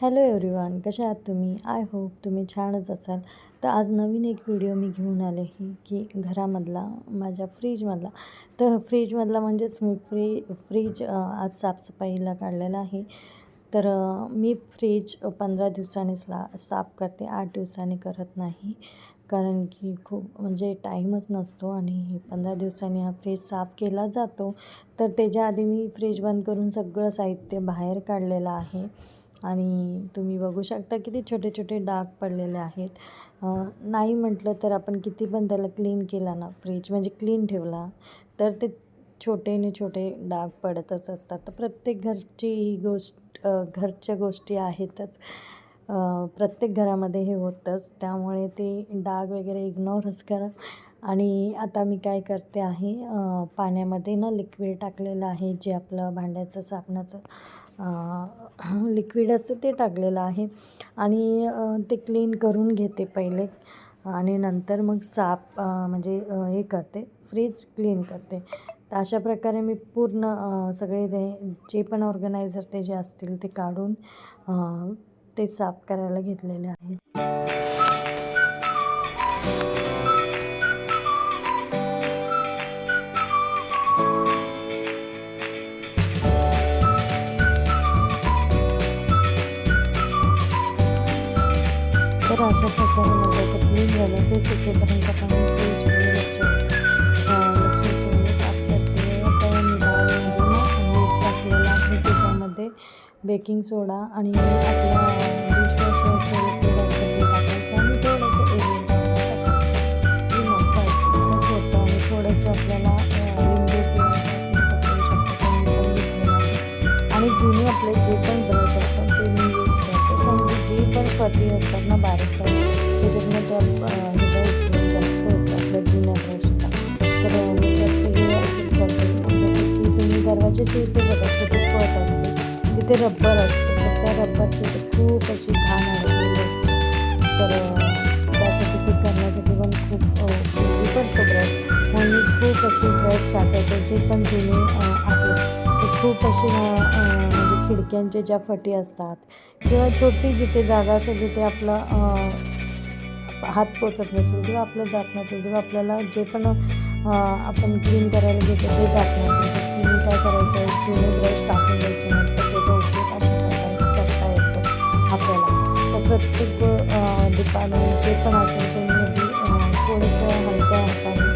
Hello everyone कशा आहात तुम्ही? आय होप तुम्ही छानच असाल. तर आज नवीन एक व्हिडिओ मी घेऊन आले ही की घरामधला माझ्या फ्रीजमधला तर फ्रीजमधला म्हणजेच मी फ्री फ्रीज आज साफसफाईला काढलेला आहे. तर मी फ्रीज पंधरा दिवसांनीच ला साफ करते आठ दिवसांनी करत नाही. कारण की खूप म्हणजे टाईमच नसतो आणि पंधरा दिवसांनी हा फ्रीज साफ केला जातो. तर त्याच्या आधी मी फ्रीज बंद करून सगळं साहित्य बाहेर काढलेलं आहे. आणि तुम्ही बघू शकता किती छोटे छोटे डाग पडलेले आहेत. नाही म्हटलं तर आपण किती पण त्याला क्लीन केला ना फ्रीज म्हणजे क्लीन ठेवला तर ते छोटे छोटे डाग पडतच असतात. तर प्रत्येक घरची ही गोष्ट घरच्या गोष्टी आहेतच. प्रत्येक घरामध्ये हे होतंच. त्यामुळे ते डाग वगैरे इग्नोरच करा. आणि आता मी काय करते आहे पाण्यामध्ये ना लिक्विड टाकलेलं आहे जे आपलं भांड्याचं साबणाचं. लिक्विड असतं ते टाकलेलं आहे. आणि ते क्लीन करून घेते पहिले. आणि नंतर मग साफ म्हणजे हे करते. फ्रीज क्लीन करते. तर अशा प्रकारे मी पूर्ण सगळे ते जे पण ऑर्गनायझर ते जे असतील ते काढून ते साफ करायला घेतलेले आहे. तर अशा प्रकारे माझं क्लीन झालं ते सुटेपर्यंत आपण लक्ष लक्ष मीठ टाकलेलं आहे त्याच्यामध्ये बेकिंग सोडा आणि आपल्या डिशवॉशर ते टाकायचं आणि थोडंसं एरियल होतं आणि थोडंसं आपल्याला लिंबू आणि जुने आपले जे पण ब्रश असतात जे असतात ना बारीक त्याच्यातनं त्या उपयोग जास्त होतो आपल्या जुन्या ब्रशचा तर मी प्रत्येक असंच करते. जसं की तुम्ही दरवाजाच्या इथे बघा छोटे पट असते. तिथे रब्बर असते. तर त्या रब्बरची खूप अशी घाण अडकलेली असते. तर त्यासाठी ते करण्यासाठी पण खूप उपयोगी पडतो ब्रश. म्हणून खूप अशी ब्रश साठवते जे पण जुने आहेत. ते खूप असे खिडक्यांच्या ज्या फटी असतात किंवा छोटी जिथे जागा असेल जिथे आपलं हात पोचत नसेल किंवा आपलं जात नसेल किंवा आपल्याला जे पण आपण क्लीन करायला घेतो ते जात नसेल क्लीन काय करायचं? क्लीन ब्रश टाकून द्यायचे नंतर त्याचा उपयोग अशा प्रकारे करता येतो आपल्याला. तर प्रत्येक डिपार्टमेंट जे पण असेल त्यांनी थोडंसं हलक्या हाताने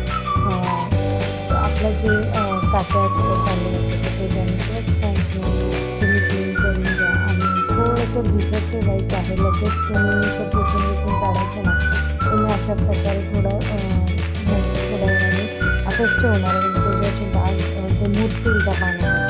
आपलं जे काट्या असतात ते असतात थोडंसं भिजत ठेवायचं आहे. लगेच तुम्ही असं पुसून काढायचं ना तुम्ही अशा प्रकारे थोडं म्हणजे थोड्या वेळाने असंच ठेवणार आहे. म्हणजे त्याचे डाग ते मुरतील त्या पाण्यामध्ये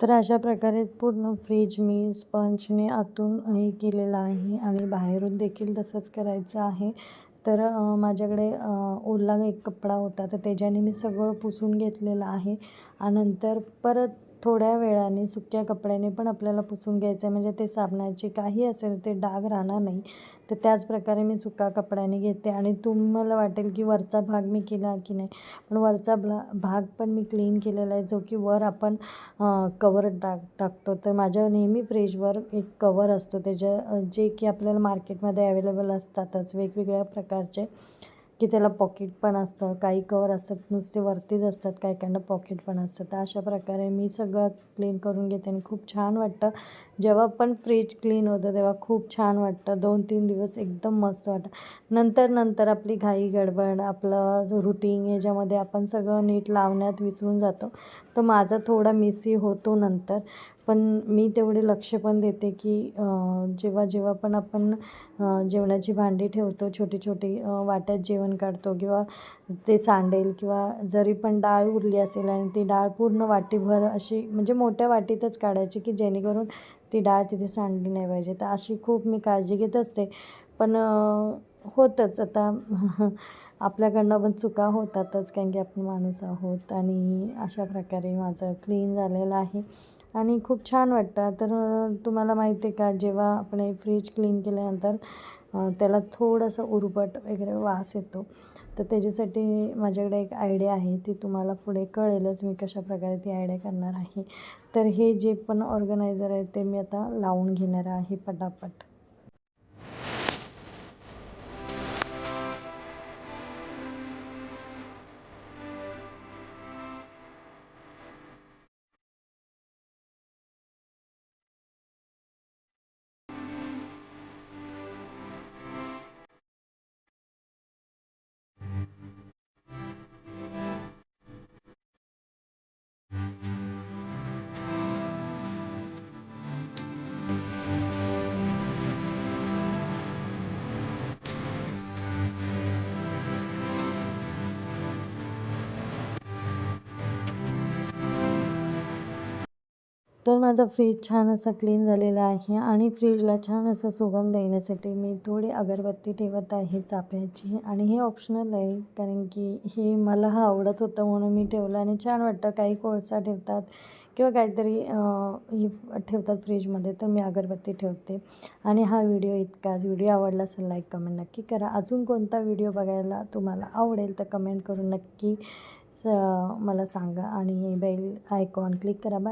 तर अशा प्रकारे पूर्ण फ्रीज मी स्पंजने आतून हे केलेलं आहे आणि बाहेरून देखील तसंच करायचं आहे. तर माझ्याकडे ओला एक कपडा होता तर त्याच्याने मी सगळं पुसून घेतलेलं आहे. आणि नंतर परत थोड्या वेळाने सुक्या कपड्याने पण आपल्याला पुसून घ्यायचं आहे म्हणजे ते साबणाचे काही असेल ते डाग राहणार नाही. तर त्याच प्रकारे मी सुका कपड्याने घेते. आणि तुम्हाला वाटेल की वरचा भाग मी केला की नाही. पण वरचा ब्ला भाग पण मी क्लीन केलेला आहे. जो की वर आपण कवर टाक टाकतो. तर माझ्या नेहमी फ्रीजवर एक कवर असतो. त्याच्या जे की आपल्याला मार्केटमध्ये अवेलेबल असतातच. वेगवेगळ्या प्रकारचे. की त्याला पॉकेट पण असतं काही कवर असतात नुसते वरतीच असतात काही काहींना पॉकेट पण असतं तर अशा प्रकारे मी सगळं क्लीन करून घेते आणि खूप छान वाटतं. जेव्हा पण फ्रीज क्लीन होतं तेव्हा खूप छान वाटतं. दोन तीन दिवस एकदम मस्त वाटतं. नंतर नंतर आपली घाई गडबड आपलं रुटीन याच्यामध्ये आपण सगळं नीट लावण्यात विसरून जातो. तर माझा थोडा मिसही होतो नंतर. पण मी तेवढे लक्ष पण देते की जेव्हा जेव्हा पण आपण जेवणाची भांडी ठेवतो छोटी छोटी वाट्यात जेवण काढतो किंवा ते सांडेल किंवा जरी पण डाळ उरली असेल आणि ती डाळ पूर्ण वाटीभर अशी म्हणजे मोठ्या वाटीतच काढायची की जेणेकरून ती डाळ तिथे सांडली नाही पाहिजे. तर अशी खूप मी काळजी घेत असते. पण होतंच. आता आपल्याकडनं पण चुका होतातच कारण की आपण माणूस आहोत आणि अशा प्रकारे माझं क्लीन झालेलं आहे. आणि खूप छान वाटतं. तर तुम्हाला माहिती आहे का जेव्हा आपण हे फ्रीज क्लीन केल्यानंतर त्याला थोडंसं उरबट वगैरे वास येतो. तर त्याच्यासाठी माझ्याकडे एक आयडिया आहे ती तुम्हाला पुढे कळेलच मी कशा प्रकारे ती आयडिया करणार आहे. तर हे जे पण ऑर्गनायझर आहे ते मी आता लावून घेणार आहे पटापट. तर माझा फ्रीज छान असा क्लीन झालेला आहे आणि फ्रीजला छान असा सुगंध येण्यासाठी मी थोडी अगरबत्ती ठेवत आहे चाफ्याची. आणि हे ऑप्शनल आहे कारण की हे मला हा आवडत होतं म्हणून मी ठेवलं आणि छान वाटतं काही कोळसा ठेवतात किंवा काहीतरी हे ठेवतात फ्रीजमध्ये तर मी अगरबत्ती ठेवते. आणि हा व्हिडिओ इतकाच व्हिडिओ आवडला असेल लाईक कमेंट नक्की करा. अजून कोणता व्हिडिओ बघायला तुम्हाला आवडेल तर कमेंट करून नक्की स मला सांगा. आणि बेल आयकॉन क्लिक करा. बाय